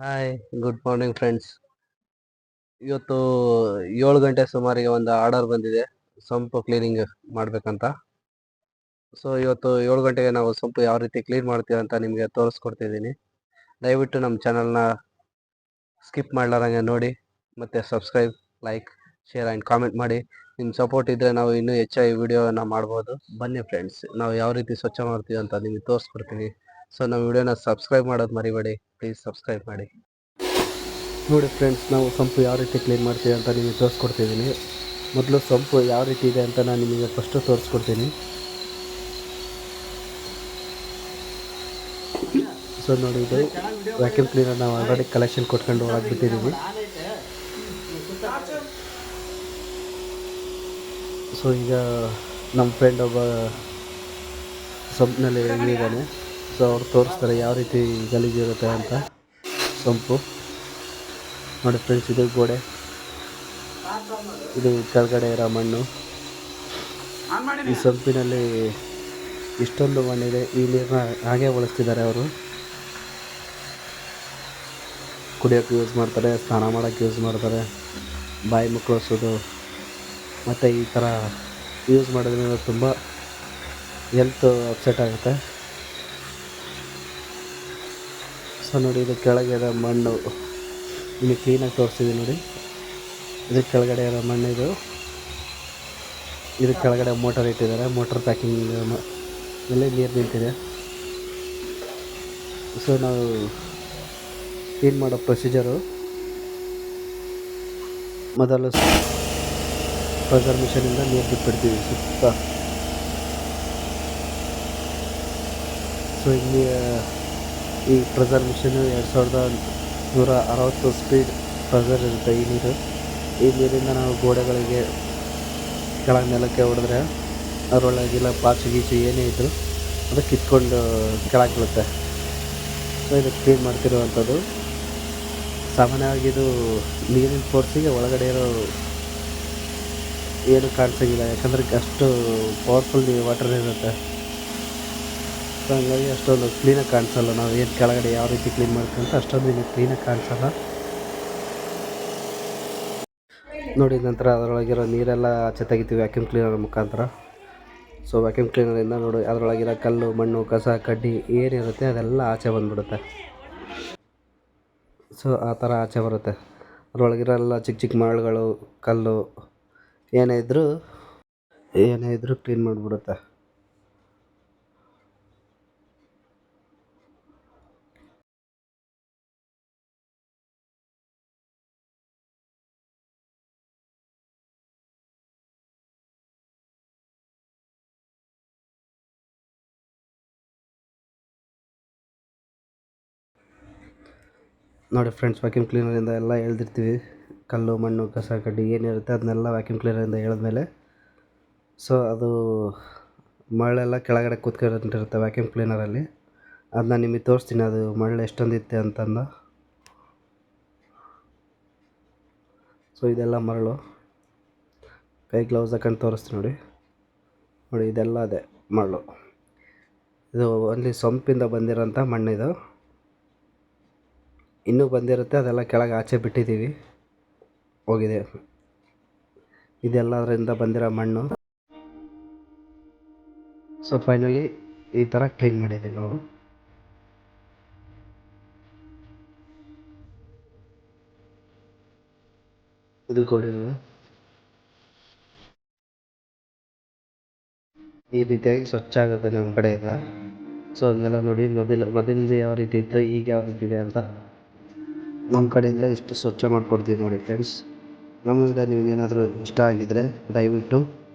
Hi good morning friends ಇವತ್ತು ಏಳು ಗಂಟೆ ಸುಮಾರಿಗೆ ಒಂದು ಆರ್ಡರ್ ಬಂದಿದೆ. ಸಂಪು ಕ್ಲೀನಿಂಗ್ ಮಾಡಬೇಕಂತ. ಸೊ ಇವತ್ತು ಏಳು ಗಂಟೆಗೆ ನಾವು ಸಂಪು ಯಾವ ರೀತಿ ಕ್ಲೀನ್ ಮಾಡ್ತೀವಿ ಅಂತ ನಿಮಗೆ ತೋರಿಸ್ಕೊಡ್ತಿದ್ದೀನಿ. ದಯವಿಟ್ಟು ನಮ್ಮ ಚಾನಲ್ನ ಸ್ಕಿಪ್ ಮಾಡ್ಲಾರಂಗೆ ನೋಡಿ, ಮತ್ತು subscribe like share and comment ಮಾಡಿ. ನಿಮ್ಮ ಸಪೋರ್ಟ್ ಇದ್ದರೆ ನಾವು ಇನ್ನೂ ಹೆಚ್ಚಾಗಿ ವಿಡಿಯೋನ ಮಾಡ್ಬೋದು. ಬನ್ನಿ ಫ್ರೆಂಡ್ಸ್ ನಾವು ಯಾವ ರೀತಿ ಸ್ವಚ್ಛ ಮಾಡ್ತೀವಿ ಅಂತ ನಿಮಗೆ ತೋರಿಸ್ಕೊಡ್ತೀನಿ. ಸೊ ನಮ್ಮ ವಿಡಿಯೋನ ಸಬ್ಸ್ಕ್ರೈಬ್ ಮಾಡೋದು ಮರಿಬೇಡಿ. ಪ್ಲೀಸ್ ಸಬ್ಸ್ಕ್ರೈಬ್ ಮಾಡಿ. ನೋಡಿ ಫ್ರೆಂಡ್ಸ್ ನಾವು ಸಂಪು ಯಾವ ರೀತಿ ಕ್ಲೀನ್ ಮಾಡ್ತೀವಿ ಅಂತ ನಿಮಗೆ ತೋರಿಸ್ಕೊಡ್ತಿದ್ದೀನಿ. ಮೊದಲು ಸಂಪು ಯಾವ ರೀತಿ ಇದೆ ಅಂತ ನಾನು ನಿಮಗೆ ಫಸ್ಟು ತೋರಿಸ್ಕೊಡ್ತೀನಿ. ಸೊ ನೋಡಿ ಇದು ವ್ಯಾಕ್ಯೂಮ್ ಕ್ಲೀನರ್ ನಾವು ಆಲ್ರೆಡಿ ಕಲೆಕ್ಷನ್ ಕೊಟ್ಕೊಂಡು ಒಳಗೆ ಬಿಟ್ಟಿದ್ದೀವಿ ಸೊ ಈಗ ನಮ್ಮ ಫ್ರೆಂಡ್ ಒಬ್ಬ ಸಂಪ್ನಲ್ಲಿ ಇಳಿದಾನೆ ಸೊ ಅವ್ರು ತೋರಿಸ್ತಾರೆ ಯಾವ ರೀತಿ ಗಲೀಜಿರುತ್ತೆ ಅಂತ. ಸೊಂಪು. ನೋಡಿ ಫ್ರೆಂಡ್ಸ್ ಇದು ಗೋಡೆ. ಇದು ಕೆಳಗಡೆ ಇರೋ ಮಣ್ಣು. ಈ ಸೊಂಪಿನಲ್ಲಿ ಇಷ್ಟೊಂದು ಮಣ್ಣಿದೆ. ಈ ನೀರನ್ನ ಹಾಗೆ ಬಳಸ್ತಿದ್ದಾರೆ ಅವರು. ಕುಡಿಯೋಕ್ಕೆ ಯೂಸ್ ಮಾಡ್ತಾರೆ, ಸ್ನಾನ ಮಾಡೋಕ್ಕೆ ಯೂಸ್ ಮಾಡ್ತಾರೆ. ಬಾಯಿ ಮುಕ್ಕಳಿಸೋದು ಮತ್ತು ಈ ಥರ ಯೂಸ್ ಮಾಡೋದ್ರಿಂದ ತುಂಬ ಹೆಲ್ತ್ ಅಪ್ಸೆಟ್ ಆಗುತ್ತೆ. ಸೊ ನೋಡಿ, ಇದು ಕೆಳಗೆ ಇರೋ ಮಣ್ಣು. ನಿಮಗೆ ಕ್ಲೀನಾಗಿ ತೋರಿಸ್ತಿದ್ದೀನಿ ನೋಡಿ. ಇದು ಕೆಳಗಡೆ ಇರೋ ಮಣ್ಣು ಇದು. ಇದು ಕೆಳಗಡೆ ಮೋಟರ್ ಇಟ್ಟಿದ್ದಾರೆ. ಮೋಟರ್ ಪ್ಯಾಕಿಂಗ್ ಇಲ್ಲೇ ನೀರು ನಿಂತಿದೆ. ಸೊ ನಾವು ಕ್ಲೀನ್ ಮಾಡೋ ಪ್ರೊಸೀಜರು ಮೊದಲು ಪ್ರೆಸರ್ ಮಿಷನಿಂದ ನೀರು ಬಿಟ್ಬಿಡ್ತೀವಿ ಸುತ್ತ. ಸೊ ಇಲ್ಲಿ ಈ ಪ್ರೆಸರ್ ಮಿಷನ್ ಎರಡು ಸಾವಿರದ ನೂರ ಅರವತ್ತು ಸ್ಪೀಡ್ ಪ್ರೆಸರ್ ಇರುತ್ತೆ ಈ ನೀರು. ಈ ನೀರಿಂದ ನಾವು ಗೋಡೆಗಳಿಗೆ ಕೆಳಗೆ ನೆಲಕ್ಕೆ ಹೊಡೆದ್ರೆ ಅದರೊಳಗಿಲ್ಲ ಪಾಚು ಗೀಚು ಏನೇ ಇದ್ದರೂ ಅದು ಕಿತ್ಕೊಂಡು ಕೆಳಗೆ ಸೊ ಇದು ಕ್ಲೀನ್ ಮಾಡ್ತಿರುವಂಥದ್ದು. ಸಾಮಾನ್ಯವಾಗಿ ಇದು ನೀರಿನ ಫೋರ್ಸಿಗೆ ಒಳಗಡೆ ಇರೋ ಏನು ಕಾಣಿಸೋಂಗಿಲ್ಲ. ಯಾಕಂದರೆ ಅಷ್ಟು ಪವರ್ಫುಲ್ ವಾಟರ್ ಇರುತ್ತೆ. ಸೊ ಹಂಗಾಗಿ ಅಷ್ಟೊಂದು ಕ್ಲೀನಾಗಿ ಕಾಣಿಸಲ್ಲ. ನಾವು ಏನು ಕೆಳಗಡೆ ಯಾವ ರೀತಿ ಕ್ಲೀನ್ ಮಾಡ್ತೀವಿ ಅಷ್ಟೊಂದು ಇನ್ನು ಕ್ಲೀನಾಗಿ ಕಾಣಿಸಲ್ಲ. ನೋಡಿ ನಂತರ ಅದರೊಳಗಿರೋ ನೀರೆಲ್ಲ ಆಚೆ ತೆಗಿತೀವಿ ವ್ಯಾಕ್ಯೂಮ್ ಕ್ಲೀನರ್ ಮುಖಾಂತರ. ಸೊ ವ್ಯಾಕ್ಯೂಮ್ ಕ್ಲೀನರಿಂದ ನೋಡಿ, ಅದರೊಳಗಿರೋ ಕಲ್ಲು, ಮಣ್ಣು, ಕಸ, ಕಡ್ಡಿ ಏನಿರುತ್ತೆ ಅದೆಲ್ಲ ಆಚೆ ಬಂದುಬಿಡುತ್ತೆ. ಸೊ ಆ ಥರ ಆಚೆ ಬರುತ್ತೆ. ಅದರೊಳಗಿರೋ ಎಲ್ಲ ಚಿಕ್ಕ ಚಿಕ್ಕ ಮರಳುಗಳು ಕಲ್ಲು ಏನೇ ಇದ್ದರೂ ಏನೇ ಇದ್ದರೂ ಕ್ಲೀನ್ ಮಾಡಿಬಿಡುತ್ತೆ. ನೋಡಿ ಫ್ರೆಂಡ್ಸ್ ವ್ಯಾಕ್ಯೂಮ್ ಕ್ಲೀನರಿಂದ ಎಲ್ಲ ಎಳೆದಿರ್ತೀವಿ. ಕಲ್ಲು, ಮಣ್ಣು, ಕಸ, ಕಡ್ಡಿ ಏನಿರುತ್ತೆ ಅದನ್ನೆಲ್ಲ ವ್ಯಾಕ್ಯೂಮ್ ಕ್ಲೀನರಿಂದ ಎಳೆದ್ಮೇಲೆ. ಸೊ ಅದು ಮರಳೆಲ್ಲ ಕೆಳಗಡೆ ಕೂತ್ಕೊಂಡಿರುತ್ತೆ ವ್ಯಾಕ್ಯೂಮ್ ಕ್ಲೀನರಲ್ಲಿ ಅದನ್ನ ನಿಮಗೆ ತೋರಿಸ್ತೀನಿ, ಅದು ಮರಳು ಎಷ್ಟೊಂದಿತ್ತೆ ಅಂತಂದು. ಸೊ ಇದೆಲ್ಲ ಮರಳು. ಕೈ ಗ್ಲೌಸ್ ಹಾಕೊಂಡು ತೋರಿಸ್ತೀನಿ ನೋಡಿ. ನೋಡಿ, ಇದೆಲ್ಲ ಅದೇ ಮರಳು. ಇದು ಅಲ್ಲಿ ಸೊಂಪಿಂದ ಬಂದಿರೋಂಥ ಮಣ್ಣಿದು ಇನ್ನೂ ಬಂದಿರುತ್ತೆ, ಅದೆಲ್ಲ ಕೆಳಗೆ ಆಚೆ ಬಿಟ್ಟಿದ್ದೀವಿ. ಹೋಗಿದೆ. ಇದೆಲ್ಲದರಿಂದ ಬಂದಿರೋ ಮಣ್ಣು. ಸೊ ಫೈನಲಿ ಈ ಥರ ಕ್ಲೀನ್ ಮಾಡಿದ್ದೀವಿ ನಾವು. ಇದು ಕೊಡಿದ್ವಿ ಈ ರೀತಿಯಾಗಿ ಸ್ವಚ್ಛ ಆಗುತ್ತೆ ನಮ್ಮ ಕಡೆಯಿಂದ. ಸೊ ಅದನ್ನೆಲ್ಲ ನೋಡಿ, ಮೊದಲು ಮೊದಲಿಂದ ಯಾವ ರೀತಿ ಇತ್ತು, ಈಗ ಯಾವ ರೀತಿ ಇದೆ ಅಂತ. ನಮ್ಮ ಕಡೆಯಿಂದ ಇಷ್ಟು ಸ್ವಚ್ಛ ಮಾಡಿಕೊಡ್ತೀವಿ ನೋಡಿ ಫ್ರೆಂಡ್ಸ್. ನಮ್ಮಿಂದ ನಿಮಗೇನಾದ್ರೂ ಇಷ್ಟ ಆಗಿದ್ದರೆ ದಯವಿಟ್ಟು